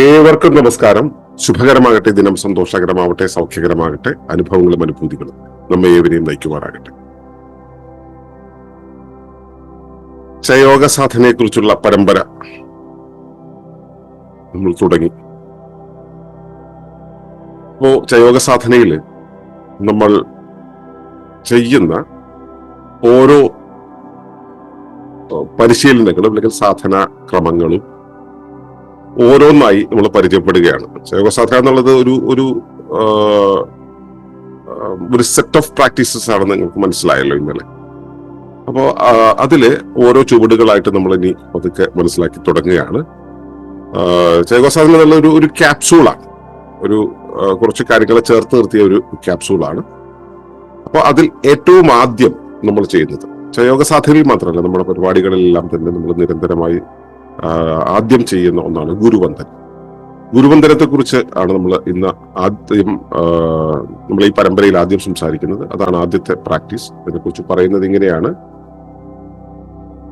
ഏവർക്കും നമസ്കാരം. ശുഭകരമാകട്ടെ. ദിനം സന്തോഷകരമാവട്ടെ സൗഖ്യകരമാകട്ടെ. അനുഭവങ്ങളും അനുഭൂതികളും നമ്മെ ഏവരെയും നയിക്കുമാറാകട്ടെ. ക്ഷയോഗ സാധനയെ കുറിച്ചുള്ള പരമ്പര നമ്മൾ തുടങ്ങി. അപ്പോ ക്ഷയോഗ സാധനയിൽ നമ്മൾ ചെയ്യുന്ന ഓരോ പരിശീലനങ്ങളും അല്ലെങ്കിൽ സാധന ക്രമങ്ങളും ഓരോന്നായി നമ്മൾ പരിചയപ്പെടുകയാണ്. യോഗ എന്നുള്ളത് ഒരു ഒരു ഒരു സെറ്റ് ഓഫ് പ്രാക്ടീസസ് ആണെന്ന് നിങ്ങൾക്ക് മനസ്സിലായല്ലോ ഇന്നലെ. അപ്പോൾ അതിൽ ഓരോ ചുവടുകളായിട്ട് നമ്മൾ ഇനി അതൊക്കെ മനസ്സിലാക്കി തുടങ്ങുകയാണ്. യോഗ എന്നുള്ള ഒരു ഒരു ക്യാപ്സൂളാണ് ഒരു കുറച്ച് കാര്യങ്ങളെ ചേർത്ത് നിർത്തിയ ഒരു ക്യാപ്സൂളാണ് അപ്പോൾ അതിൽ ഏറ്റവും ആദ്യം നമ്മൾ ചെയ്യുന്നത് ചയോഗ സാധ്യതയിൽ മാത്രമല്ല നമ്മുടെ പരിപാടികളിലെല്ലാം തന്നെ നമ്മൾ നിരന്തരമായി ആദ്യം ചെയ്യുന്ന ഒന്നാണ് ഗുരുവന്ദനം. ഗുരുവന്ദനത്തെ കുറിച്ച് ആണ് നമ്മൾ ഇന്ന് ആദ്യം നമ്മൾ ഈ പരമ്പരയിൽ ആദ്യം സംസാരിക്കുന്നത്. അതാണ് ആദ്യത്തെ പ്രാക്ടീസ്. ഇതിനെക്കുറിച്ച് പറയുന്നത് ഇങ്ങനെയാണ്.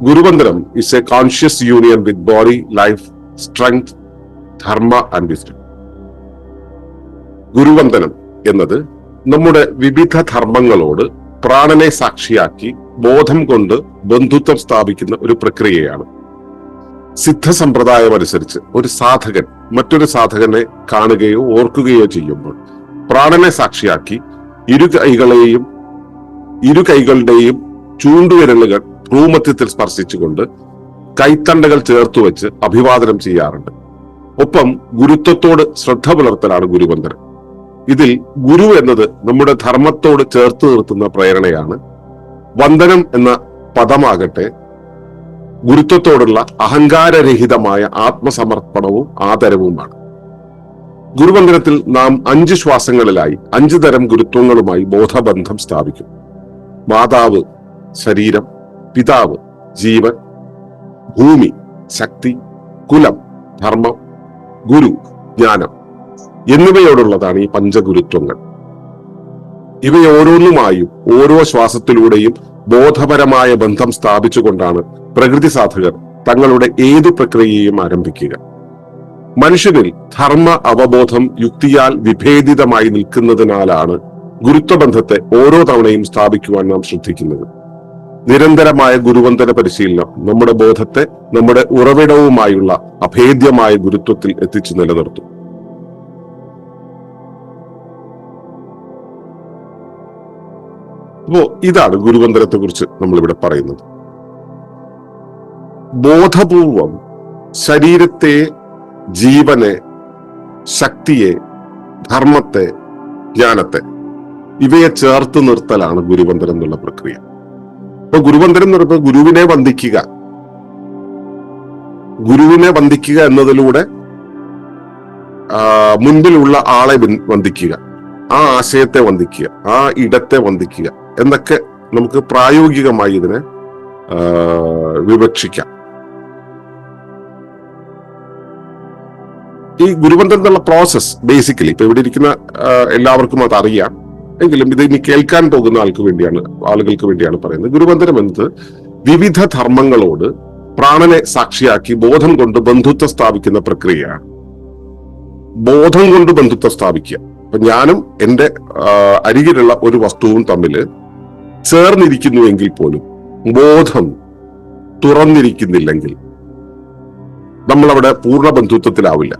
Guruvandanam is a conscious union with body life strength dharma and wisdom Guruvandanam എന്നത് നമ്മുടെ വിവിധ ധർമ്മങ്ങളോട് പ്രാണനെ സാക്ഷിയാക്കി ബോധം കൊണ്ട് ബന്ധുത്വം സ്ഥാപിക്കുന്ന ഒരു പ്രക്രിയയാണ്. സിദ്ധ സമ്പ്രദായം അനുസരിച്ച് ഒരു സാധകൻ മറ്റൊരു സാധകനെ കാണുകയോ ഓർക്കുകയോ ചെയ്യുമ്പോൾ പ്രാണനെ സാക്ഷിയാക്കി ഇരു കൈകളെയും ഇരു കൈകളുടെയും ചൂണ്ടുവിരലുകൾ ഭൂമധ്യത്തിൽ സ്പർശിച്ചുകൊണ്ട് കൈത്തണ്ടകൾ ചേർത്ത് വെച്ച് അഭിവാദനം ചെയ്യാറുണ്ട്. ഒപ്പം ഗുരുത്വത്തോട് ശ്രദ്ധ പുലർത്തലാണ് ഗുരുവന്ദനം ഇതിൽ ഗുരു എന്നത് നമ്മുടെ ധർമ്മത്തോട് ചേർത്ത് നിർത്തുന്ന പ്രേരണയാണ് വന്ദനം എന്ന പദമാകട്ടെ ഗുരുത്വത്തോടുള്ള അഹങ്കാരരഹിതമായ ആത്മസമർപ്പണവും ആദരവുമാണ്. ഗുരുവന്ദനത്തിൽ നാം അഞ്ച് ശ്വാസങ്ങളിലായി അഞ്ച് തരം ഗുരുത്വങ്ങളുമായി ബോധബന്ധം സ്ഥാപിക്കും. മാതാവ് ശരീരം പിതാവ് ജീവൻ ഭൂമി ശക്തി കുലം ധർമ്മം ഗുരു ജ്ഞാനം എന്നിവയോടുള്ളതാണ് ഈ പഞ്ചഗുരുത്വങ്ങൾ. ഇവയോരോന്നുമായും ഓരോ ശ്വാസത്തിലൂടെയും ബോധപരമായ ബന്ധം സ്ഥാപിച്ചുകൊണ്ടാണ് പ്രകൃതി സാധകർ തങ്ങളുടെ ഏതു പ്രക്രിയയും ആരംഭിക്കുക. മനുഷ്യനിൽ ധർമ്മ അവബോധം യുക്തിയാൽ വിഭേദിതമായി നിൽക്കുന്നതിനാലാണ് ഗുരുത്വബന്ധത്തെ ഓരോ തവണയും സ്ഥാപിക്കുവാൻ നാം ശ്രദ്ധിക്കുന്നത്. നിരന്തരമായ ഗുരുവന്ദന പരിശീലനം നമ്മുടെ ബോധത്തെ നമ്മുടെ ഉറവിടവുമായുള്ള അഭേദ്യമായ ഗുരുത്വത്തിൽ എത്തിച്ചു നിലനിർത്തും. അപ്പോ ഇതാണ് ഗുരുവന്തരത്തെ കുറിച്ച് നമ്മളിവിടെ പറയുന്നത്. ബോധപൂർവം ശരീരത്തെ ജീവനെ ശക്തിയെ ധർമ്മത്തെ ജ്ഞാനത്തെ ഇവയെ ചേർത്ത് നിർത്തലാണ് ഗുരുവന്ദനം എന്നുള്ള പ്രക്രിയ. അപ്പൊ ഗുരുവന്ദനം എന്ന് പറയുമ്പോൾ ഗുരുവിനെ വന്ദിക്കുക. ഗുരുവിനെ വന്ദിക്കുക എന്നതിലൂടെ മുൻപിലുള്ള ആളെ വന്ദിക്കുക. ആ ആശയത്തെ വന്ദിക്കുക. ആ ഇടത്തെ വന്ദിക്കുക. എന്നൊക്കെ നമുക്ക് പ്രായോഗികമായി ഇതിനെ വിവക്ഷിക്കാം. ഈ ഗുരുവന്ദനം എന്നുള്ള പ്രോസസ് ബേസിക്കലി ഇപ്പൊ ഇവിടെ ഇരിക്കുന്ന എല്ലാവർക്കും അത് അറിയാം. എങ്കിലും ഇത് ഇനി കേൾക്കാൻ പോകുന്ന ആൾക്ക് വേണ്ടിയാണ് ആളുകൾക്ക് വേണ്ടിയാണ് പറയുന്നത്. ഗുരുവന്ദനം എന്നത് വിവിധ ധർമ്മങ്ങളോട് പ്രാണനെ സാക്ഷിയാക്കി ബോധം കൊണ്ട് ബന്ധുത്വം സ്ഥാപിക്കുന്ന പ്രക്രിയ ബോധം കൊണ്ട് ബന്ധുത്വം സ്ഥാപിക്കുക. അപ്പൊ ഞാനും എന്റെ അരികിലുള്ള ഒരു വസ്തുവും തമ്മിൽ ചേർന്നിരിക്കുന്നുവെങ്കിൽ പോലും ബോധം തുറന്നിരിക്കുന്നില്ലെങ്കിൽ നമ്മളവിടെ പൂർണ ബന്ധുത്വത്തിലാവില്ല.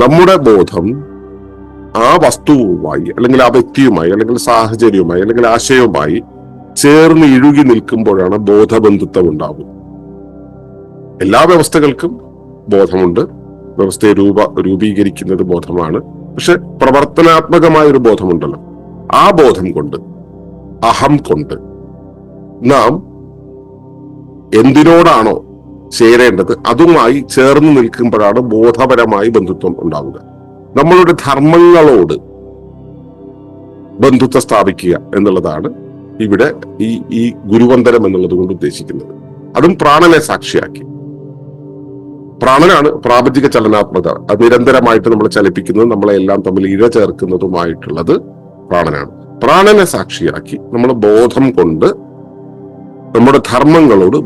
നമ്മുടെ ബോധം ആ വസ്തുവുമായി അല്ലെങ്കിൽ ആ വ്യക്തിയുമായി അല്ലെങ്കിൽ സാഹചര്യവുമായി അല്ലെങ്കിൽ ആശയവുമായി ചേർന്ന് ഇഴുകി നിൽക്കുമ്പോഴാണ് ബോധബന്ധുത്വം ഉണ്ടാകുന്നത് എല്ലാ വ്യവസ്ഥകൾക്കും ബോധമുണ്ട്. വ്യവസ്ഥയെ രൂപ രൂപീകരിക്കുന്നത് ബോധമാണ്. പക്ഷെ പ്രവർത്തനാത്മകമായ ഒരു ബോധമുണ്ടല്ലോ. ആ ബോധം കൊണ്ട് അഹം കൊണ്ട് നാം എന്തിനോടാണോ ചേരേണ്ടത് അതുമായി ചേർന്ന് നിൽക്കുമ്പോഴാണ് ബോധപരമായി ബന്ധുത്വം ഉണ്ടാവുക. നമ്മളുടെ ധർമ്മങ്ങളോട് ബന്ധുത്വം സ്ഥാപിക്കുക എന്നുള്ളതാണ് ഇവിടെ ഈ ഈ ഗുരുവന്ദനം എന്നുള്ളത് കൊണ്ട് ഉദ്ദേശിക്കുന്നത്. അതും പ്രാണനെ സാക്ഷിയാക്കി. പ്രാണനാണ് പ്രാപഞ്ചിക ചലനാത്മകത. അത് നിരന്തരമായിട്ട് നമ്മൾ ചലിപ്പിക്കുന്നത് നമ്മളെ എല്ലാം തമ്മിൽ ഇഴ ചേർക്കുന്നതുമായിട്ടുള്ളത് പ്രാണനാണ്. പ്രാണനെ സാക്ഷിയാക്കി നമ്മൾ ബോധം കൊണ്ട് നമ്മുടെ ധർമ്മങ്ങളോട്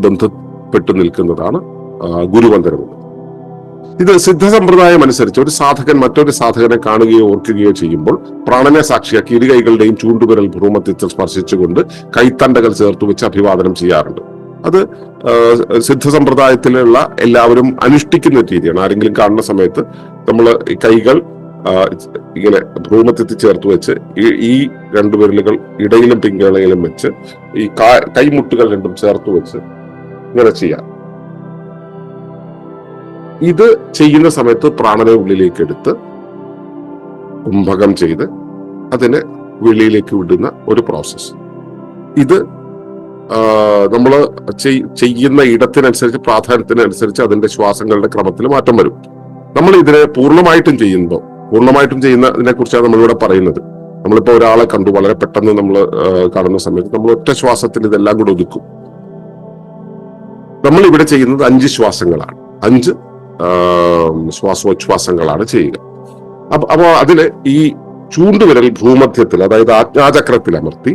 ബന്ധപ്പെട്ടു നിൽക്കുന്നതാണ് ഗുരുവന്ദനം ഇത് സിദ്ധ സമ്പ്രദായം അനുസരിച്ച് ഒരു സാധകൻ മറ്റൊരു സാധകനെ കാണുകയോ ഓർക്കുകയോ ചെയ്യുമ്പോൾ പ്രാണനെ സാക്ഷിയാക്കി ഇരു കൈകളുടെയും ചൂണ്ടുവിരൽ ഭ്രൂമത്യത്തിൽ സ്പർശിച്ചുകൊണ്ട് കൈത്തണ്ടകൾ ചേർത്ത് വെച്ച് അഭിവാദനം ചെയ്യാറുണ്ട്. അത് സിദ്ധസമ്പ്രദായത്തിലുള്ള സിദ്ധ സമ്പ്രദായത്തിലുള്ള എല്ലാവരും അനുഷ്ഠിക്കുന്ന രീതിയാണ്. ആരെങ്കിലും കാണുന്ന സമയത്ത് നമ്മൾ കൈകൾ ഇങ്ങനെ ഭ്രൂമത്യത്തിൽ ചേർത്ത് വെച്ച് ഈ- രണ്ട് വിരലുകൾ ഇടയിലും പിങ്കളയിലും വെച്ച് ഈ കൈമുട്ടുകൾ രണ്ടും ചേർത്ത് വെച്ച് ഇങ്ങനെ ചെയ്യാം. ഇത് ചെയ്യുന്ന സമയത്ത് പ്രാണനെ ഉള്ളിലേക്ക് എടുത്ത് കുംഭകം ചെയ്ത് അതിനെ വെളിയിലേക്ക് വിടുന്ന ഒരു പ്രോസസ്സ് ഇത് നമ്മൾ ചെയ്യുന്ന ഇടത്തിനനുസരിച്ച് പ്രാധാന്യത്തിനനുസരിച്ച് അതിന്റെ ശ്വാസങ്ങളുടെ ക്രമത്തിൽ മാറ്റം വരും. നമ്മൾ ഇതിനെ പൂർണമായിട്ടും ചെയ്യുമ്പോൾ പൂർണമായിട്ടും ചെയ്യുന്നതിനെ കുറിച്ചാണ് നമ്മളിവിടെ പറയുന്നത്. നമ്മളിപ്പോ ഒരാളെ കണ്ടു വളരെ പെട്ടെന്ന് നമ്മൾ കാണുന്ന സമയത്ത് നമ്മൾ ഒറ്റ ശ്വാസത്തിൽ ഇതെല്ലാം കൂടെ ഒതുക്കും. നമ്മൾ ഇവിടെ ചെയ്യുന്നത് അഞ്ച് ശ്വാസങ്ങളാണ്. അഞ്ച് ശ്വാസോച്ഛ്വാസങ്ങളാണ് ചെയ്യുക. അപ്പൊ അപ്പോ അതിൽ ഈ ചൂണ്ടുവിരൽ ഭൂമധ്യത്തിൽ അതായത് ആജ്ഞാചക്രത്തിൽ അമർത്തി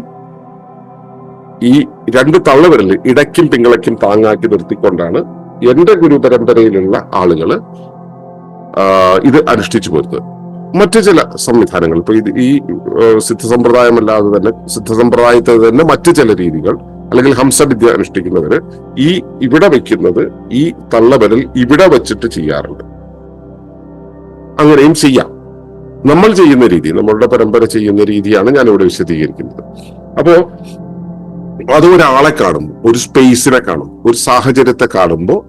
ഈ രണ്ട് തള്ളവിരൽ ഇടയ്ക്കും പിങ്ങളയ്ക്കും താങ്ങാക്കി നിർത്തിക്കൊണ്ടാണ് എന്റെ ഗുരു പരമ്പരയിലുള്ള ആളുകൾ ഇത് അനുഷ്ഠിച്ചു പോരുന്നത്. മറ്റു ചില സംവിധാനങ്ങൾ ഇപ്പൊ ഈ സിദ്ധസമ്പ്രദായമല്ലാതെ സിദ്ധ സമ്പ്രദായമല്ലാതെ തന്നെ സിദ്ധ സമ്പ്രദായത്തിൽ തന്നെ മറ്റു ചില രീതികൾ അല്ലെങ്കിൽ ഹംസവിദ്യ അനുഷ്ഠിക്കുന്നവര് ഈ ഇവിടെ വെക്കുന്നത് ഈ തള്ളവിരൽ ഇവിടെ വെച്ചിട്ട് ചെയ്യാറുണ്ട്. അങ്ങനെയും ചെയ്യാം. നമ്മൾ ചെയ്യുന്ന രീതി നമ്മളുടെ പരമ്പര ചെയ്യുന്ന രീതിയാണ് ഞാൻ ഇവിടെ വിശദീകരിക്കുന്നത്. അപ്പോ അത് ഒരാളെ കാണുമ്പോൾ ഒരു സ്പേസിനെ കാണും ഒരു സാഹചര്യത്തെ കാണുമ്പോൾ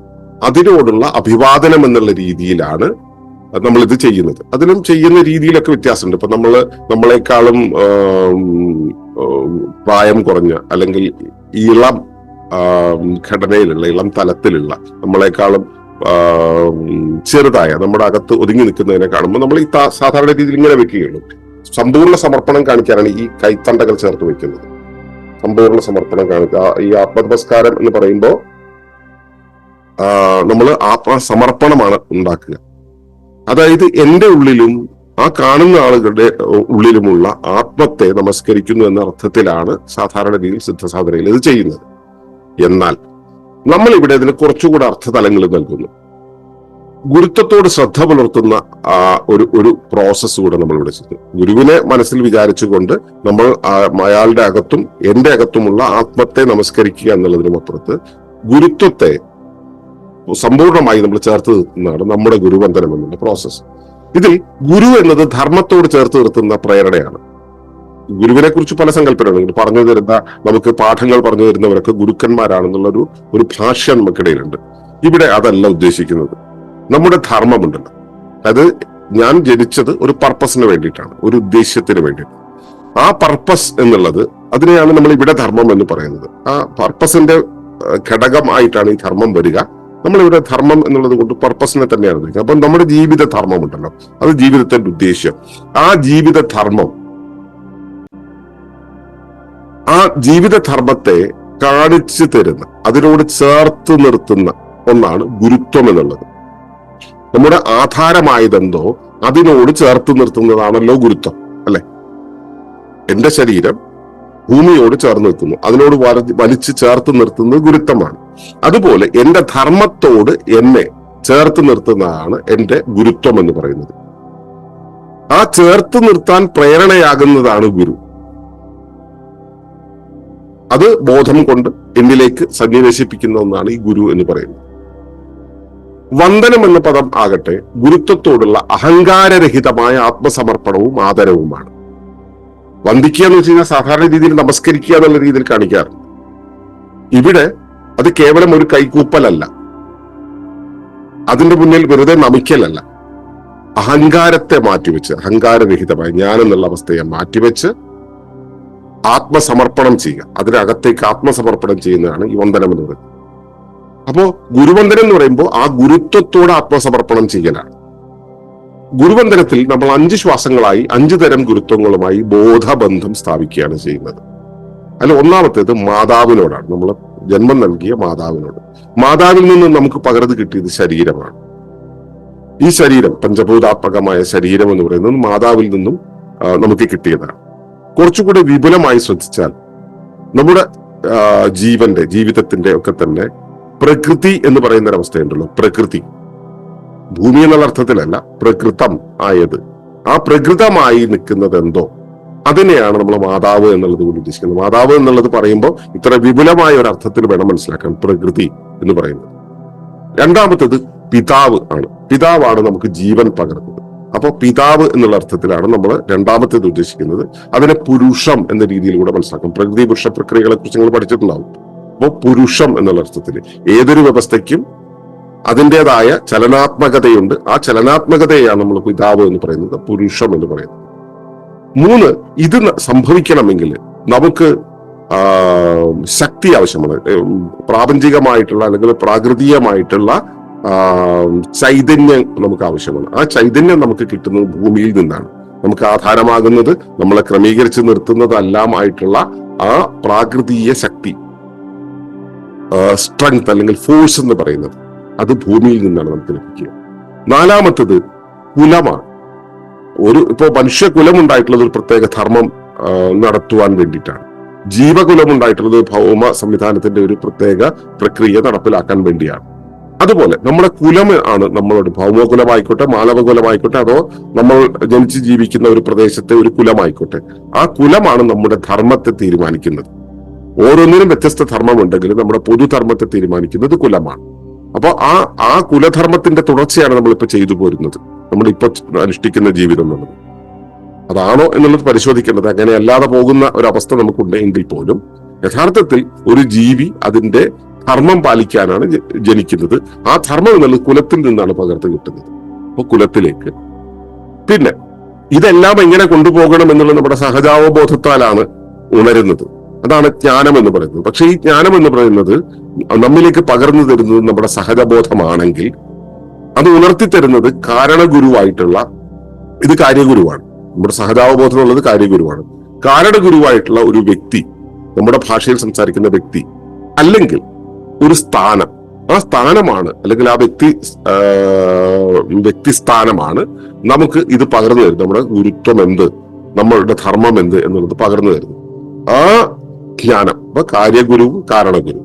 അതിനോടുള്ള അഭിവാദനം എന്നുള്ള രീതിയിലാണ് നമ്മൾ ഇത് ചെയ്യുന്നത്. അതിലും ചെയ്യുന്ന രീതിയിലൊക്കെ വ്യത്യാസമുണ്ട്. ഇപ്പൊ നമ്മൾ നമ്മളെക്കാളും പ്രായം കുറഞ്ഞ അല്ലെങ്കിൽ ഇളം ഘടനയിലുള്ള ഇളം തലത്തിലുള്ള നമ്മളെക്കാളും ചെറുതായ നമ്മുടെ അകത്ത് ഒതുങ്ങി നിൽക്കുന്നതിനെ കാണുമ്പോൾ നമ്മൾ ഈ സാധാരണ രീതിയിൽ ഇങ്ങനെ വെക്കുകയുള്ളൂ. സമ്പൂർണ സമർപ്പണം കാണിക്കാനാണ് ഈ കൈത്തണ്ടകൾ ചേർത്ത് വെക്കുന്നത്. സമ്പൂർണ സമർപ്പണം കാണിക്കുക ഈ ആത്മനമസ്കാരം എന്ന് പറയുമ്പോൾ നമ്മൾ സമർപ്പണമാണ് ഉണ്ടാക്കുക. അതായത് എന്റെ ഉള്ളിലും ആ കാണുന്ന ആളുകളുടെ ഉള്ളിലുമുള്ള ആത്മത്തെ നമസ്കരിക്കുന്നു എന്ന അർത്ഥത്തിലാണ് സാധാരണ രീതിയിൽ സിദ്ധസാധനയിൽ ഇത് ചെയ്യുന്നത്. എന്നാൽ നമ്മൾ ഇവിടെ ഇതിന് കുറച്ചുകൂടെ അർത്ഥതലങ്ങൾ നൽകുന്നു. ഗുരുത്വത്തോട് ശ്രദ്ധ പുലർത്തുന്ന ഒരു ഒരു പ്രോസസ്സ് കൂടെ നമ്മൾ ഇവിടെ ചെയ്യുന്നു. ഗുരുവിനെ മനസ്സിൽ വിചാരിച്ചുകൊണ്ട് നമ്മൾ അയാളുടെ അകത്തും എന്റെ അകത്തുമുള്ള ആത്മത്തെ നമസ്കരിക്കുക എന്നുള്ളതിനും അപ്പുറത്ത് ഗുരുത്വത്തെ സമ്പൂർണമായി നമ്മൾ ചേർത്ത് നിന്നാണ് നമ്മുടെ ഗുരുവന്ദനം എന്നുള്ള പ്രോസസ്സ് ഇതിൽ ഗുരു എന്നത് ധർമ്മത്തോട് ചേർത്ത് നിർത്തുന്ന പ്രേരണയാണ്. ഗുരുവിനെ കുറിച്ച് പല സങ്കല്പനങ്ങളുണ്ട് പറഞ്ഞു തരുന്ന നമുക്ക് പാഠങ്ങൾ പറഞ്ഞു തരുന്നവരൊക്കെ ഗുരുക്കന്മാരാണെന്നുള്ള ഒരു ഒരു ഭാഷ്യ നമുക്കിടയിലുണ്ട്. ഇവിടെ അതല്ല ഉദ്ദേശിക്കുന്നത്. നമ്മുടെ ധർമ്മമുണ്ടല്ലോ. അത് ഞാൻ ജനിച്ചത് ഒരു പർപ്പസിന് വേണ്ടിയിട്ടാണ് ഒരു ഉദ്ദേശ്യത്തിന് വേണ്ടിയിട്ട്. ആ പർപ്പസ് എന്നുള്ളത് അതിനെയാണ് നമ്മൾ ഇവിടെ ധർമ്മം എന്ന് പറയുന്നത്. ആ പർപ്പസിന്റെ ഘടകമായിട്ടാണ് ഈ ധർമ്മം വരിക. നമ്മളിവിടെ ധർമ്മം എന്നുള്ളത് കൊണ്ട് പർപ്പസിനെ തന്നെയാണ് വിളിക്കുന്നത് അപ്പം നമ്മുടെ ജീവിത ധർമ്മമുണ്ടല്ലോ അത് ജീവിതത്തിന്റെ ഉദ്ദേശ്യം. ആ ജീവിത ധർമ്മം ആ ജീവിത ധർമ്മത്തെ കാണിച്ചു തരുന്ന അതിനോട് ചേർത്ത് നിർത്തുന്ന ഒന്നാണ് ഗുരുത്വം എന്നുള്ളത്. നമ്മുടെ ആധാരമായതെന്തോ അതിനോട് ചേർത്ത് നിർത്തുന്നതാണല്ലോ ഗുരുത്വം അല്ലെ? എന്റെ ശരീരം ഭൂമിയോട് ചേർന്ന് നിൽക്കുന്നു. അതിനോട് വലിച്ചു ചേർത്ത് നിർത്തുന്നത് ഗുരുത്വമാണ്. അതുപോലെ എന്റെ ധർമ്മത്തോട് എന്നെ ചേർത്ത് നിർത്തുന്നതാണ് എന്റെ ഗുരുത്വം എന്ന് പറയുന്നത്. ആ ചേർത്ത് നിർത്താൻ പ്രേരണയാകുന്നതാണ് ഗുരു. അത് ബോധം കൊണ്ട് എന്നിലേക്ക് സന്നിവേശിപ്പിക്കുന്ന ഒന്നാണ് ഈ ഗുരു എന്ന് പറയുന്നത്. വന്ദനം എന്ന പദം ആകട്ടെ ഗുരുത്വത്തോടുള്ള അഹങ്കാരരഹിതമായ ആത്മസമർപ്പണവും ആദരവുമാണ്. വന്ദിക്കുക എന്ന് വെച്ച് കഴിഞ്ഞാൽ സാധാരണ രീതിയിൽ നമസ്കരിക്കുക എന്നുള്ള രീതിയിൽ കാണിക്കാറുണ്ട്. ഇവിടെ അത് കേവലം ഒരു കൈകൂപ്പലല്ല. അതിന്റെ മുന്നിൽ വെറുതെ നമിക്കലല്ല. അഹങ്കാരത്തെ മാറ്റിവെച്ച് അഹങ്കാരരഹിതമായി ഞാൻ എന്നുള്ള അവസ്ഥയെ മാറ്റിവെച്ച് ആത്മസമർപ്പണം ചെയ്യുക. അതിനകത്തേക്ക് ആത്മസമർപ്പണം ചെയ്യുന്നതാണ് ഈ വന്ദനം എന്ന് പറയുന്നത്. അപ്പോ ഗുരുവന്ദനം എന്ന് പറയുമ്പോൾ ആ ഗുരുത്വത്തോടെ ആത്മസമർപ്പണം ചെയ്യലാണ്. ഗുരുവന്ദനത്തിൽ നമ്മൾ അഞ്ച് ശ്വാസങ്ങളായി അഞ്ചു തരം ഗുരുത്വങ്ങളുമായി ബോധബന്ധം സ്ഥാപിക്കുകയാണ് ചെയ്യുന്നത്. അതിൽ ഒന്നാമത്തേത് മാതാവിനോടാണ്. നമ്മൾ ജന്മം നൽകിയ മാതാവിനോട്. മാതാവിൽ നിന്ന് നമുക്ക് പകർന്നു കിട്ടിയത് ശരീരമാണ്. ഈ ശരീരം പഞ്ചഭൂതാത്മകമായ ശരീരം എന്ന് പറയുന്നത് മാതാവിൽ നിന്നും നമുക്ക് കിട്ടിയതാണ്. കുറച്ചുകൂടി വിപുലമായി ശ്രദ്ധിച്ചാൽ നമ്മുടെ ജീവന്റെ ജീവിതത്തിന്റെ ഒക്കെ തന്നെ പ്രകൃതി എന്ന് പറയുന്ന ഒരവസ്ഥയുണ്ടല്ലോ പ്രകൃതി. ഭൂമി എന്നുള്ള അർത്ഥത്തിലല്ല പ്രകൃതം ആയത്. ആ പ്രകൃതമായി നിൽക്കുന്നത് എന്തോ അതിനെയാണ് നമ്മൾ മാതാവ് എന്നുള്ളത് കൊണ്ട് ഉദ്ദേശിക്കുന്നത്. മാതാവ് എന്നുള്ളത് പറയുമ്പോൾ ഇത്ര വിപുലമായ ഒരു അർത്ഥത്തിൽ വേണം മനസ്സിലാക്കാൻ പ്രകൃതി എന്ന് പറയുന്നത്. രണ്ടാമത്തത് പിതാവ് ആണ്. പിതാവാണ് നമുക്ക് ജീവൻ പകർന്നത് അപ്പോൾ പിതാവ് എന്നുള്ള അർത്ഥത്തിലാണ് നമ്മൾ രണ്ടാമത്തേത് ഉദ്ദേശിക്കുന്നത്. അതിനെ പുരുഷം എന്ന രീതിയിലൂടെ മനസ്സിലാക്കും. പ്രകൃതി പുരുഷ പ്രക്രിയകളെ കുറിച്ച് നിങ്ങൾ പഠിച്ചിട്ടുണ്ടാവും. അപ്പോൾ പുരുഷം എന്നുള്ള അർത്ഥത്തിൽ ഏതൊരു വ്യവസ്ഥയ്ക്കും അതിന്റെതായ ചലനാത്മകതയുണ്ട്. ആ ചലനാത്മകതയാണ് നമ്മൾ പിതാവ് എന്ന് പറയുന്നത് പുരുഷം എന്ന് പറയുന്നത്. മൂന്ന് ഇത് സംഭവിക്കണമെങ്കിൽ നമുക്ക് ശക്തി ആവശ്യമാണ്. പ്രാപഞ്ചികമായിട്ടുള്ള അല്ലെങ്കിൽ പ്രാകൃതികമായിട്ടുള്ള ചൈതന്യം നമുക്ക് ആവശ്യമാണ്. ആ ചൈതന്യം നമുക്ക് കിട്ടുന്നത് ഭൂമിയിൽ നിന്നാണ്. നമുക്ക് ആധാരമാകുന്നത് നമ്മളെ ക്രമീകരിച്ച് നിർത്തുന്നതെല്ലാം ആയിട്ടുള്ള ആ പ്രാകൃതീയ ശക്തി സ്ട്രെങ്ത് അല്ലെങ്കിൽ ഫോഴ്സ് എന്ന് പറയുന്നത്. അത് ഭൂമിയിൽ നിന്നാണ് നമുക്ക് ലഭിക്കുക. നാലാമത്തത് കുലമാണ്. ഒരു ഇപ്പോ മനുഷ്യകുലം ഉണ്ടായിട്ടുള്ളത് ഒരു പ്രത്യേക ധർമ്മം നടത്തുവാൻ വേണ്ടിയിട്ടാണ്. ജീവകുലം ഉണ്ടായിട്ടുള്ളത് ഭൗമ സംവിധാനത്തിന്റെ ഒരു പ്രത്യേക പ്രക്രിയ നടപ്പിലാക്കാൻ വേണ്ടിയാണ്. അതുപോലെ നമ്മുടെ കുലം ആണ് നമ്മളോട് ഭൗമകുലമായിക്കോട്ടെ മാനവകുലമായിക്കോട്ടെ അതോ നമ്മൾ ജനിച്ച് ജീവിക്കുന്ന ഒരു പ്രദേശത്തെ ഒരു കുലമായിക്കോട്ടെ. ആ കുലമാണ് നമ്മുടെ ധർമ്മത്തെ തീരുമാനിക്കുന്നത്. ഓരോന്നിനും വ്യത്യസ്ത ധർമ്മമുണ്ടെങ്കിലും നമ്മുടെ പൊതുധർമ്മത്തെ തീരുമാനിക്കുന്നത് കുലമാണ്. അപ്പോൾ ആ ആ കുലധർമ്മത്തിന്റെ തുടർച്ചയാണ് നമ്മളിപ്പോ ചെയ്തു പോരുന്നത്. നമ്മളിപ്പോ അനുഷ്ഠിക്കുന്ന ജീവിതം എന്നുള്ളത്. അതാണോ എന്നുള്ളത് പരിശോധിക്കേണ്ടത്. അങ്ങനെ അല്ലാതെ പോകുന്ന നമുക്കുണ്ട് എങ്കിൽ പോലും യഥാർത്ഥത്തിൽ ഒരു ജീവി അതിന്റെ ധർമ്മം പാലിക്കാനാണ് ജനിക്കുന്നത്. ആ ധർമ്മം എന്നുള്ളത് കുലത്തിൽ നിന്നാണ് പകർത്ത് കിട്ടുന്നത്. അപ്പൊ കുലത്തിലേക്ക്. പിന്നെ ഇതെല്ലാം എങ്ങനെ കൊണ്ടുപോകണം എന്നുള്ളത് നമ്മുടെ സഹജാവബോധത്താലാണ് ഉണരുന്നത്. അതാണ് ജ്ഞാനം എന്ന് പറയുന്നത്. പക്ഷെ ഈ ജ്ഞാനം എന്ന് പറയുന്നത് നമ്മിലേക്ക് പകർന്നു തരുന്നത് നമ്മുടെ സഹജബോധമാണെങ്കിൽ അത് ഉണർത്തി തരുന്നത് കാരണഗുരുവായിട്ടുള്ള ഇത് കാര്യഗുരുവാണ്. നമ്മുടെ സഹജാവബോധം ഉള്ളത് കാര്യഗുരുവാണ്. കാരണഗുരുവായിട്ടുള്ള ഒരു വ്യക്തി നമ്മുടെ ഭാഷയിൽ സംസാരിക്കുന്ന വ്യക്തി അല്ലെങ്കിൽ ഒരു സ്ഥാനം. ആ സ്ഥാനമാണ് അല്ലെങ്കിൽ ആ വ്യക്തി വ്യക്തി സ്ഥാനമാണ് നമുക്ക് ഇത് പകർന്നു തരുന്നത്. നമ്മുടെ ഗുരുത്വം എന്ത്? നമ്മളുടെ ധർമ്മം എന്ത്? എന്നുള്ളത് പകർന്നു തരുന്നു ആ ജ്ഞാനം അപ്പൊ കാര്യഗുരുവും കാരണഗുരു.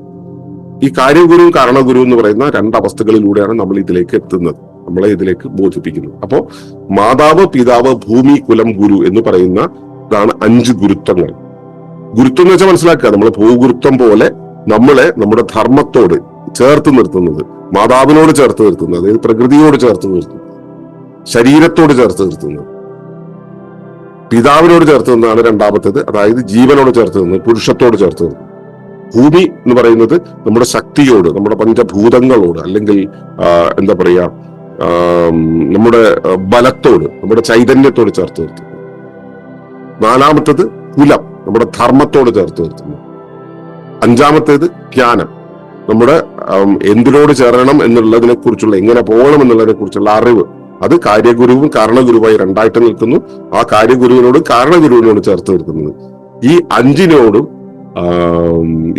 ഈ കാര്യഗുരുവും കാരണഗുരു എന്ന് പറയുന്ന രണ്ട് അവസ്ഥകളിലൂടെയാണ് നമ്മൾ ഇതിലേക്ക് എത്തുന്നത്. നമ്മളെ ഇതിലേക്ക് ബോധിപ്പിക്കുന്നത് അപ്പോ മാതാവ് പിതാവ് ഭൂമി കുലം ഗുരു എന്ന് പറയുന്ന ഇതാണ് അഞ്ച് ഗുരുത്വങ്ങൾ. ഗുരുത്വം എന്ന് വെച്ചാൽ മനസ്സിലാക്കുക. നമ്മൾ ഭൂഗുരുത്വം പോലെ നമ്മളെ നമ്മുടെ ധർമ്മത്തോട് ചേർത്ത് നിർത്തുന്നത്. മാതാവിനോട് ചേർത്ത് നിർത്തുന്നത്. അതായത് പ്രകൃതിയോട് ചേർത്ത് നിർത്തുന്നത്. ശരീരത്തോട് ചേർത്ത് നിർത്തുന്നത്. പിതാവിനോട് ചേർത്ത് നിന്നാണ് രണ്ടാമത്തേത്. അതായത് ജീവനോട് ചേർത്ത് നിന്ന് പുരുഷത്തോട് ചേർത്ത് നിന്ന്. ഭൂമി എന്ന് പറയുന്നത് നമ്മുടെ ശക്തിയോട് നമ്മുടെ പഞ്ചഭൂതങ്ങളോട് അല്ലെങ്കിൽ എന്താ പറയാ നമ്മുടെ ബലത്തോട് നമ്മുടെ ചൈതന്യത്തോട് ചേർത്ത് നിർത്തുന്നു. നാലാമത്തേത് കുലം നമ്മുടെ ധർമ്മത്തോട് ചേർത്ത് നിർത്തുന്നു. അഞ്ചാമത്തേത് ജ്ഞാനം നമ്മുടെ എന്തിനോട് ചേരണം എന്നുള്ളതിനെ കുറിച്ചുള്ള എങ്ങനെ പോകണം എന്നുള്ളതിനെ കുറിച്ചുള്ള അറിവ് അത് കാര്യഗുരുവും കാരണഗുരുവായി രണ്ടായിട്ട് നിൽക്കുന്നു. ആ കാര്യഗുരുവിനോട് കാരണഗുരുവിനോട് ചേർത്ത് നിൽക്കുന്നത്. ഈ അഞ്ചിനോടും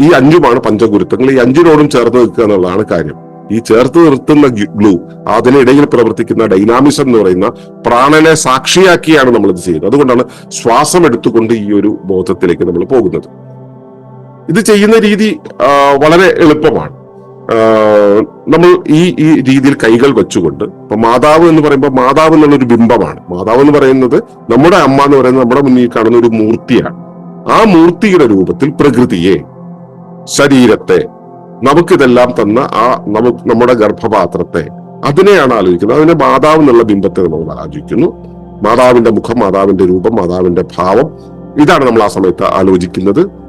ഈ അഞ്ചുമാണ് പഞ്ചഗുരുത്വങ്ങൾ. ഈ അഞ്ചിനോടും ചേർത്ത് നിൽക്കുക എന്നുള്ളതാണ് കാര്യം. ഈ ചേർത്ത് നിർത്തുന്ന ഗ്ലൂ അതിനിടയിൽ പ്രവർത്തിക്കുന്ന ഡൈനാമിസം എന്ന് പറയുന്ന പ്രാണനെ സാക്ഷിയാക്കിയാണ് നമ്മൾ ഇത് ചെയ്യുന്നത്. അതുകൊണ്ടാണ് ശ്വാസം എടുത്തുകൊണ്ട് ഈ ഒരു ബോധത്തിലേക്ക് നമ്മൾ പോകുന്നത്. ഇത് ചെയ്യുന്ന രീതി വളരെ എളുപ്പമാണ്. നമ്മൾ ഈ ഈ രീതിയിൽ കൈകൾ വെച്ചുകൊണ്ട് ഇപ്പൊ മാതാവ് എന്ന് പറയുമ്പോൾ മാതാവ് എന്നുള്ള ഒരു ബിംബമാണ്. മാതാവ് എന്ന് പറയുന്നത് നമ്മുടെ അമ്മ എന്ന് പറയുന്നത് നമ്മുടെ മുന്നിൽ കാണുന്ന ഒരു മൂർത്തിയാണ്. ആ മൂർത്തിയുടെ രൂപത്തിൽ പ്രകൃതിയെ ശരീരത്തെ നമുക്കിതെല്ലാം തന്ന ആ നമുക്ക് നമ്മുടെ ഗർഭപാത്രത്തെ അതിനെയാണ് ആലോചിക്കുന്നത്. അതിനെ മാതാവ് എന്നുള്ള ബിംബത്തെ നമ്മൾ ആലോചിക്കുന്നു. മാതാവിന്റെ മുഖം മാതാവിന്റെ രൂപം മാതാവിന്റെ ഭാവം ഇതാണ് നമ്മൾ ആ സമയത്ത് ആലോചിക്കുന്നത്.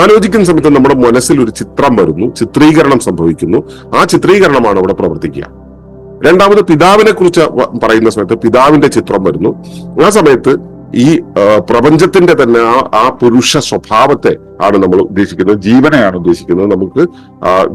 ആലോചിക്കുന്ന സമയത്ത് നമ്മുടെ മനസ്സിൽ ഒരു ചിത്രം വരുന്നു ചിത്രീകരണം സംഭവിക്കുന്നു. ആ ചിത്രീകരണമാണ് അവിടെ പ്രവർത്തിക്കുക. രണ്ടാമത് പിതാവിനെ കുറിച്ച് പറയുന്ന സമയത്ത് പിതാവിന്റെ ചിത്രം വരുന്നു. ആ സമയത്ത് ഈ പ്രപഞ്ചത്തിന്റെ തന്നെ ആ ആ പുരുഷ സ്വഭാവത്തെ ആണ് നമ്മൾ ഉദ്ദേശിക്കുന്നത് ജീവനെയാണ് ഉദ്ദേശിക്കുന്നത്. നമുക്ക്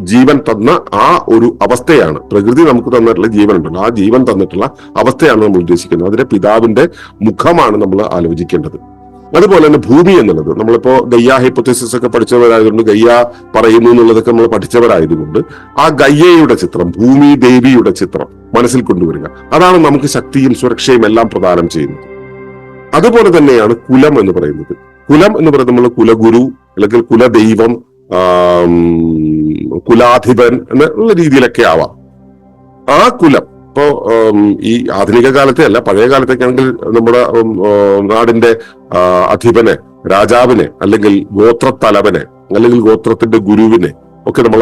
ജീവൻ തന്ന ആ ഒരു അവസ്ഥയാണ് പ്രകൃതി നമുക്ക് തന്നിട്ടുള്ള ജീവൻ ഉണ്ടല്ലോ. ആ ജീവൻ തന്നിട്ടുള്ള അവസ്ഥയാണ് നമ്മൾ ഉദ്ദേശിക്കുന്നത്. അതിന്റെ പിതാവിന്റെ മുഖമാണ് നമ്മൾ ആലോചിക്കേണ്ടത്. അതുപോലെ തന്നെ ഭൂമി എന്നുള്ളത്. നമ്മളിപ്പോ ഗയ്യ ഹൈപ്പോത്തസിസ് ഒക്കെ പഠിച്ചവരായതുകൊണ്ട് ഗയ്യ പറയുന്നു എന്നുള്ളതൊക്കെ നമ്മൾ പഠിച്ചവരായതുകൊണ്ട് ആ ഗയ്യയുടെ ചിത്രം ഭൂമി ദേവിയുടെ ചിത്രം മനസ്സിൽ കൊണ്ടുവരിക. അതാണ് നമുക്ക് ശക്തിയും സുരക്ഷയും എല്ലാം പ്രദാനം ചെയ്യുന്നത്. അതുപോലെ തന്നെയാണ് കുലം എന്ന് പറയുന്നത്. കുലം എന്ന് പറയുന്നത് നമ്മൾ കുലഗുരു അല്ലെങ്കിൽ കുലദൈവം കുലാധിപൻ എന്നുള്ള രീതിയിലൊക്കെ ആവാം. ആ കുലം ഇപ്പോ ഉം, ഈ ആധുനിക കാലത്തെ അല്ല പഴയ കാലത്തേക്കാണെങ്കിൽ നമ്മുടെ നാടിന്റെ അധിപനെ രാജാവിനെ അല്ലെങ്കിൽ ഗോത്രത്തലവനെ അല്ലെങ്കിൽ ഗോത്രത്തിന്റെ ഗുരുവിനെ ഒക്കെ നമ്മൾ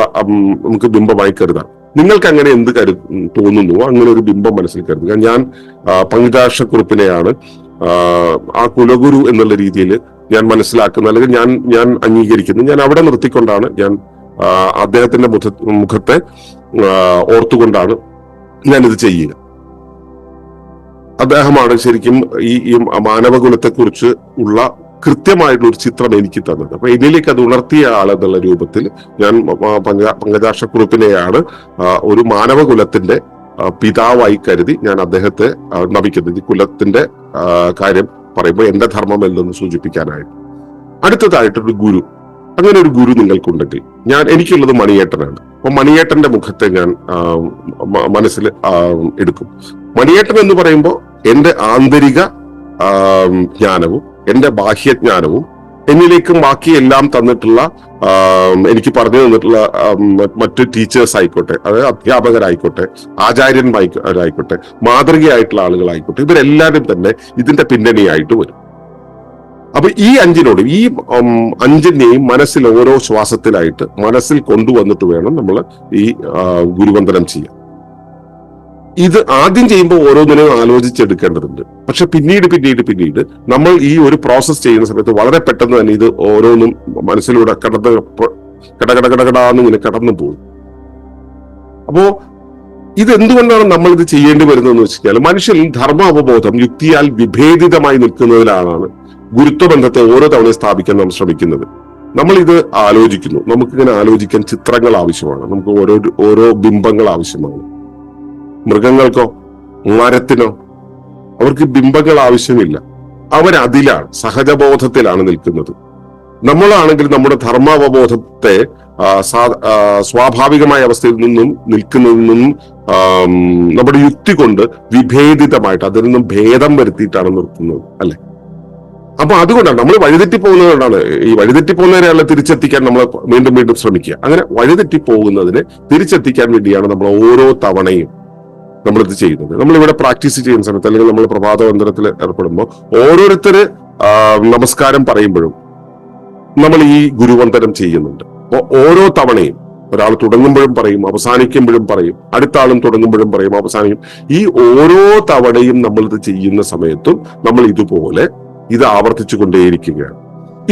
നമുക്ക് ബിംബമായി കരുതാം. നിങ്ങൾക്ക് അങ്ങനെ എന്ത് കരു തോന്നുന്നു? അങ്ങനെ ഒരു ബിംബം മനസ്സിൽ കരുതുക. ഞാൻ ആ, പങ്കുദാശക്കുറിപ്പിനെയാണ് ആ, കുലഗുരു എന്നുള്ള രീതിയിൽ ഞാൻ മനസ്സിലാക്കുന്നത് അല്ലെങ്കിൽ ഞാൻ ഞാൻ അംഗീകരിക്കുന്നു. ഞാൻ അവിടെ നിർത്തിക്കൊണ്ടാണ് ഞാൻ അദ്ദേഹത്തിന്റെ മുഖ മുഖത്തെ ഓർത്തുകൊണ്ടാണ് ഞാനിത് ചെയ്യുക. അദ്ദേഹമാണ് ശരിക്കും ഈ ഈ മാനവകുലത്തെ കുറിച്ച് ഉള്ള കൃത്യമായിട്ടുള്ള ഒരു ചിത്രം എനിക്ക് തന്നത്. അപ്പൊ എന്നിലേക്ക് അത് ഉണർത്തിയ ആൾ എന്നുള്ള രൂപത്തിൽ ഞാൻ പങ്ക പങ്കജാക്ഷക്കുറിപ്പിനെയാണ് ഒരു മാനവകുലത്തിന്റെ പിതാവായി കരുതി ഞാൻ അദ്ദേഹത്തെ നമിക്കുന്നത്. ഈ കുലത്തിന്റെ കാര്യം പറയുമ്പോൾ എന്റെ ധർമ്മം എന്തെന്ന് സൂചിപ്പിക്കാനായിട്ട്. അടുത്തതായിട്ടൊരു ഗുരു. അങ്ങനെ ഒരു ഗുരു നിങ്ങൾക്കുണ്ടെങ്കിൽ ഞാൻ എനിക്കുള്ളത് മണിയേട്ടനാണ്. അപ്പൊ മണിയേട്ടന്റെ മുഖത്തെ ഞാൻ മനസ്സിൽ എടുക്കും. മണിയേട്ടൻ എന്ന് പറയുമ്പോൾ എന്റെ ആന്തരിക ജ്ഞാനവും എന്റെ ബാഹ്യജ്ഞാനവും എന്നിലേക്കും ബാക്കി എല്ലാം തന്നിട്ടുള്ള എനിക്ക് പറഞ്ഞു തന്നിട്ടുള്ള മറ്റു ടീച്ചേഴ്സ് ആയിക്കോട്ടെ അതായത് അധ്യാപകരായിക്കോട്ടെ ആചാര്യന്മാരായിക്കോട്ടെ മാതൃകയായിട്ടുള്ള ആളുകളായിക്കോട്ടെ ഇവരെല്ലാവരും തന്നെ ഇതിന്റെ പിന്നണിയായിട്ട് വരും. അപ്പൊ ഈ അഞ്ചിനോട് ഈ അഞ്ചിനെയും മനസ്സിൽ ഓരോ ശ്വാസത്തിലായിട്ട് മനസ്സിൽ കൊണ്ടുവന്നിട്ട് വേണം നമ്മൾ ഈ ഗുരുവന്ദനം ചെയ്യാൻ. ഇത് ആദ്യം ചെയ്യുമ്പോൾ ഓരോന്നിനും ആലോചിച്ചെടുക്കേണ്ടതുണ്ട്. പക്ഷെ പിന്നീട് പിന്നീട് പിന്നീട് നമ്മൾ ഈ ഒരു പ്രോസസ്സ് ചെയ്യുന്ന സമയത്ത് വളരെ പെട്ടെന്ന് തന്നെ ഇത് ഓരോന്നും മനസ്സിലൂടെ കടന്ന് കടകട കട കട കട കടാന്ന് ഇങ്ങനെ കടന്നു പോകും. അപ്പോ ഇത് എന്തുകൊണ്ടാണ് നമ്മൾ ഇത് ചെയ്യേണ്ടി വരുന്നതെന്ന് വെച്ച് കഴിഞ്ഞാൽ മനുഷ്യൻ ധർമ്മ അവബോധം യുക്തിയാൽ വിഭേദിതമായി നിൽക്കുന്നതിലാണ് ഗുരുത്വബന്ധത്തെ ഓരോ തവണയും സ്ഥാപിക്കാൻ നാം ശ്രമിക്കുന്നത്. നമ്മൾ ഇത് ആലോചിക്കുന്നു. നമുക്ക് നമുക്കിങ്ങനെ ആലോചിക്കാൻ ചിത്രങ്ങൾ ആവശ്യമാണ്. നമുക്ക് ഓരോ ഓരോ ബിംബങ്ങൾ ആവശ്യമാണ്. മൃഗങ്ങൾക്കോ മരത്തിനോ അവർക്ക് ബിംബങ്ങൾ ആവശ്യമില്ല. അവരതിലാണ് സഹജബോധത്തിലാണ് നിൽക്കുന്നത്. നമ്മളാണെങ്കിൽ നമ്മുടെ ധർമാവബോധത്തെ സ്വാഭാവികമായ അവസ്ഥയിൽ നിന്നും നിൽക്കുന്നതിൽ നിന്നും നമ്മുടെ യുക്തി കൊണ്ട് വിഭേദിതമായിട്ട് അതിൽ നിന്നും ഭേദം വരുത്തിയിട്ടാണ് നിർത്തുന്നത് അല്ലെ? അപ്പൊ അതുകൊണ്ടാണ് നമ്മൾ വഴിതെറ്റി പോകുന്നതുകൊണ്ടാണ് ഈ വഴിതെറ്റി പോകുന്നവരെയുള്ള തിരിച്ചെത്തിക്കാൻ നമ്മൾ വീണ്ടും വീണ്ടും ശ്രമിക്കുക. അങ്ങനെ വഴിതെറ്റി പോകുന്നതിനെ തിരിച്ചെത്തിക്കാൻ വേണ്ടിയാണ് നമ്മൾ ഓരോ തവണയും നമ്മളിത് ചെയ്യുന്നത്. നമ്മളിവിടെ പ്രാക്ടീസ് ചെയ്യുന്ന സമയത്ത് അല്ലെങ്കിൽ നമ്മൾ പ്രഭാതവന്തരത്തിൽ ഏർപ്പെടുമ്പോൾ ഓരോരുത്തര് നമസ്കാരം പറയുമ്പോഴും നമ്മൾ ഈ ഗുരുവന്ദനം ചെയ്യുന്നുണ്ട്. അപ്പോൾ ഓരോ തവണയും ഒരാൾ തുടങ്ങുമ്പോഴും പറയും അവസാനിക്കുമ്പോഴും പറയും അടുത്ത ആളും തുടങ്ങുമ്പോഴും പറയും അവസാനിക്കും. ഈ ഓരോ തവണയും നമ്മളിത് ചെയ്യുന്ന സമയത്തും നമ്മൾ ഇതുപോലെ ഇത് ആവർത്തിച്ചു കൊണ്ടേയിരിക്കുകയാണ്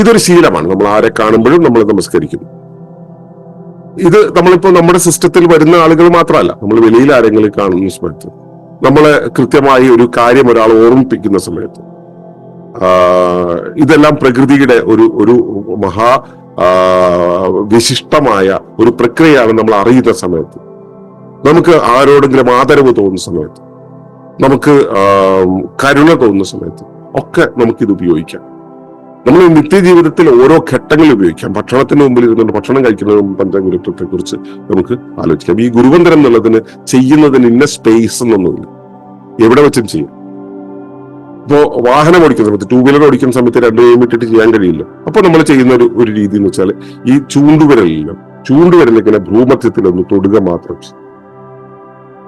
ഇതൊരു ശീലമാണ്. നമ്മൾ ആരെ കാണുമ്പോഴും നമ്മൾ നമസ്കരിക്കുന്നു. ഇത് നമ്മളിപ്പോ നമ്മുടെ സിസ്റ്റത്തിൽ വരുന്ന ആളുകൾ മാത്രമല്ല നമ്മൾ വെളിയിൽ ആരെങ്കിലും കാണുന്ന സമയത്ത് നമ്മളെ കൃത്യമായി ഒരു കാര്യം ഒരാൾ ഓർമ്മിപ്പിക്കുന്ന സമയത്ത് ഇതെല്ലാം പ്രകൃതിയുടെ ഒരു ഒരു മഹാ വിശിഷ്ടമായ ഒരു പ്രക്രിയയാണ് നമ്മൾ അറിയുന്ന സമയത്ത്. നമുക്ക് ആരോടെങ്കിലും ആദരവ് തോന്നുന്ന സമയത്ത് നമുക്ക് കരുണ തോന്നുന്ന സമയത്ത് ഒക്കെ നമുക്കിത് ഉപയോഗിക്കാം. നമ്മൾ നിത്യജീവിതത്തിൽ ഓരോ ഘട്ടങ്ങളിൽ ഉപയോഗിക്കാം. ഭക്ഷണത്തിന് മുമ്പിൽ ഇരുന്നുകൊണ്ട് ഭക്ഷണം കഴിക്കുന്നതിന് മുമ്പ് പഞ്ചഗുരുത്വത്തെ കുറിച്ച് നമുക്ക് ആലോചിക്കാം. ഈ ഗുരുവന്തരം എന്നുള്ളതിന് ചെയ്യുന്നതിന് ഇന്ന സ്പേസ് എന്നൊന്നുമില്ല. എവിടെ വെച്ചും ചെയ്യും. ഇപ്പോ വാഹനം ഓടിക്കുന്ന സമയത്ത് ടൂ വീലർ ഓടിക്കുന്ന സമയത്ത് രണ്ടു കൈയും ഇട്ടിട്ട് ചെയ്യാൻ കഴിയില്ല. അപ്പൊ നമ്മൾ ചെയ്യുന്ന ഒരു ഒരു രീതി എന്ന് വെച്ചാൽ ഈ ചൂണ്ടുവിരലില്ല ചൂണ്ടുവിരലിങ്ങനെ ഒന്ന് തൊടുക മാത്രം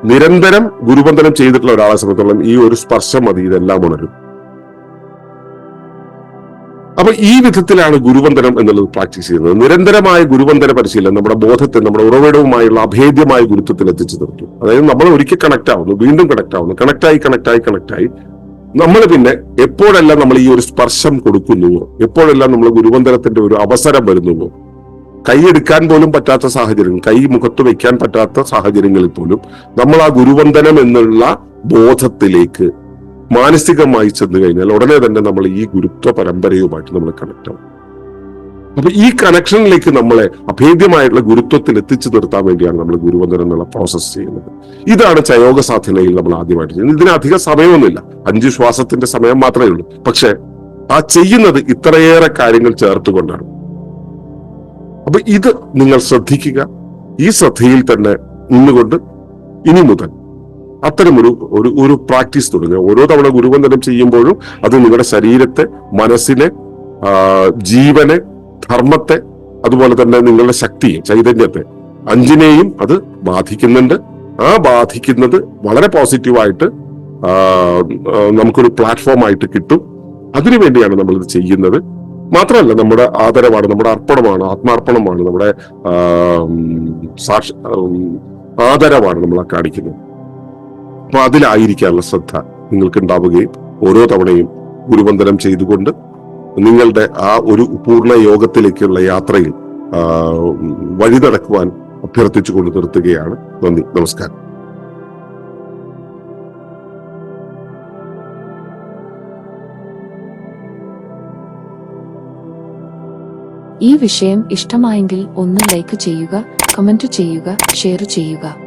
നിരന്തരം ഗുരുബന്ധനം ചെയ്തിട്ടുള്ള ഒരാളെ സംബന്ധിച്ചോളം ഈ ഒരു സ്പർശം മതി ഇതെല്ലാം ഉണരും. അപ്പൊ ഈ വിധത്തിലാണ് ഗുരുവന്ദനം എന്നുള്ളത് പ്രാക്ടീസ് ചെയ്യുന്നത്. നിരന്തരമായ ഗുരുവന്ദന പരിശീലനം നമ്മുടെ ബോധത്തെ നമ്മുടെ ഉറവിടവുമായുള്ള അഭേദ്യമായ ഗുരുത്വത്തിൽ എത്തിച്ചു നിർത്തും അതായത് നമ്മൾ ഒരിക്കൽ കണക്ട് ആവുന്നു വീണ്ടും കണക്ട് ആവുന്നു കണക്റ്റായി കണക്റ്റായി കണക്റ്റായി നമ്മൾ പിന്നെ എപ്പോഴെല്ലാം നമ്മൾ ഈ ഒരു സ്പർശം കൊടുക്കുന്നുവോ എപ്പോഴെല്ലാം നമ്മൾ ഗുരുവന്ദനത്തിന്റെ ഒരു അവസരം വരുന്നുവോ? കൈയെടുക്കാൻ പോലും പറ്റാത്ത സാഹചര്യം കൈ മുഖത്ത് വെക്കാൻ പറ്റാത്ത സാഹചര്യങ്ങളിൽ പോലും നമ്മൾ ആ ഗുരുവന്ദനം എന്നുള്ള ബോധത്തിലേക്ക് മാനസികമായി ചെന്ന് കഴിഞ്ഞാൽ ഉടനെ തന്നെ നമ്മൾ ഈ ഗുരുത്വ പരമ്പരയുമായിട്ട് നമ്മൾ കണക്ട് ആവും. അപ്പൊ ഈ കണക്ഷനിലേക്ക് നമ്മളെ അഭേദ്യമായിട്ടുള്ള ഗുരുത്വത്തിൽ എത്തിച്ചു നിർത്താൻ വേണ്ടിയാണ് നമ്മൾ ഗുരുവന്ദനം എന്നുള്ള പ്രോസസ്സ് ചെയ്യുന്നത്. ഇതാണ് ചയോഗ സാധനയിൽ നമ്മൾ ആദ്യമായിട്ട് ചെയ്യുന്നത്. ഇതിന് അധിക സമയമൊന്നുമില്ല. അഞ്ച് ശ്വാസത്തിന്റെ സമയം മാത്രമേ ഉള്ളൂ. പക്ഷെ ആ ചെയ്യുന്നത് ഇത്രയേറെ കാര്യങ്ങൾ ചേർത്തുകൊണ്ടാണ്. അപ്പൊ ഇത് നിങ്ങൾ ശ്രദ്ധിക്കുക. ഈ ശ്രദ്ധയിൽ തന്നെ നിന്നുകൊണ്ട് ഇനി മുതൽ അത്തരമൊരു ഒരു ഒരു പ്രാക്ടീസ് തുടങ്ങുക. ഓരോ തവണ ഗുരുവന്ദനം ചെയ്യുമ്പോഴും അത് നിങ്ങളുടെ ശരീരത്തെ മനസ്സിനെ ജീവനെ ധർമ്മത്തെ അതുപോലെ തന്നെ നിങ്ങളുടെ ശക്തിയെ ചൈതന്യത്തെ അഞ്ചിനെയും അത് ബാധിക്കുന്നുണ്ട്. ആ ബാധിക്കുന്നത് വളരെ പോസിറ്റീവായിട്ട് നമുക്കൊരു പ്ലാറ്റ്ഫോം ആയിട്ട് കിട്ടും. അതിനുവേണ്ടിയാണ് നമ്മൾ ഇത് ചെയ്യുന്നത്. മാത്രമല്ല നമ്മുടെ ആദരവാണ് നമ്മുടെ അർപ്പണമാണ് ആത്മാർപ്പണമാണ് നമ്മുടെ സാക്ഷ ആദരവാണ് നമ്മൾ കാണിക്കുന്നത്. അപ്പൊ അതിലായിരിക്കാനുള്ള ശ്രദ്ധ നിങ്ങൾക്ക് ഉണ്ടാവുകയും ഓരോ തവണയും ഗുരുവന്ദനം ചെയ്തുകൊണ്ട് നിങ്ങളുടെ ആ ഒരു പൂർണ യോഗത്തിലേക്കുള്ള യാത്രയിൽ വഴി നടക്കുവാൻ അഭ്യർത്ഥിച്ചുകൊണ്ട് നിർത്തുകയാണ്. നന്ദി. നമസ്കാരം. ഈ വിഷയം ഇഷ്ടമായെങ്കിൽ ഒന്ന് ലൈക്ക് ചെയ്യുക കമന്റ് ചെയ്യുക ഷെയർ ചെയ്യുക.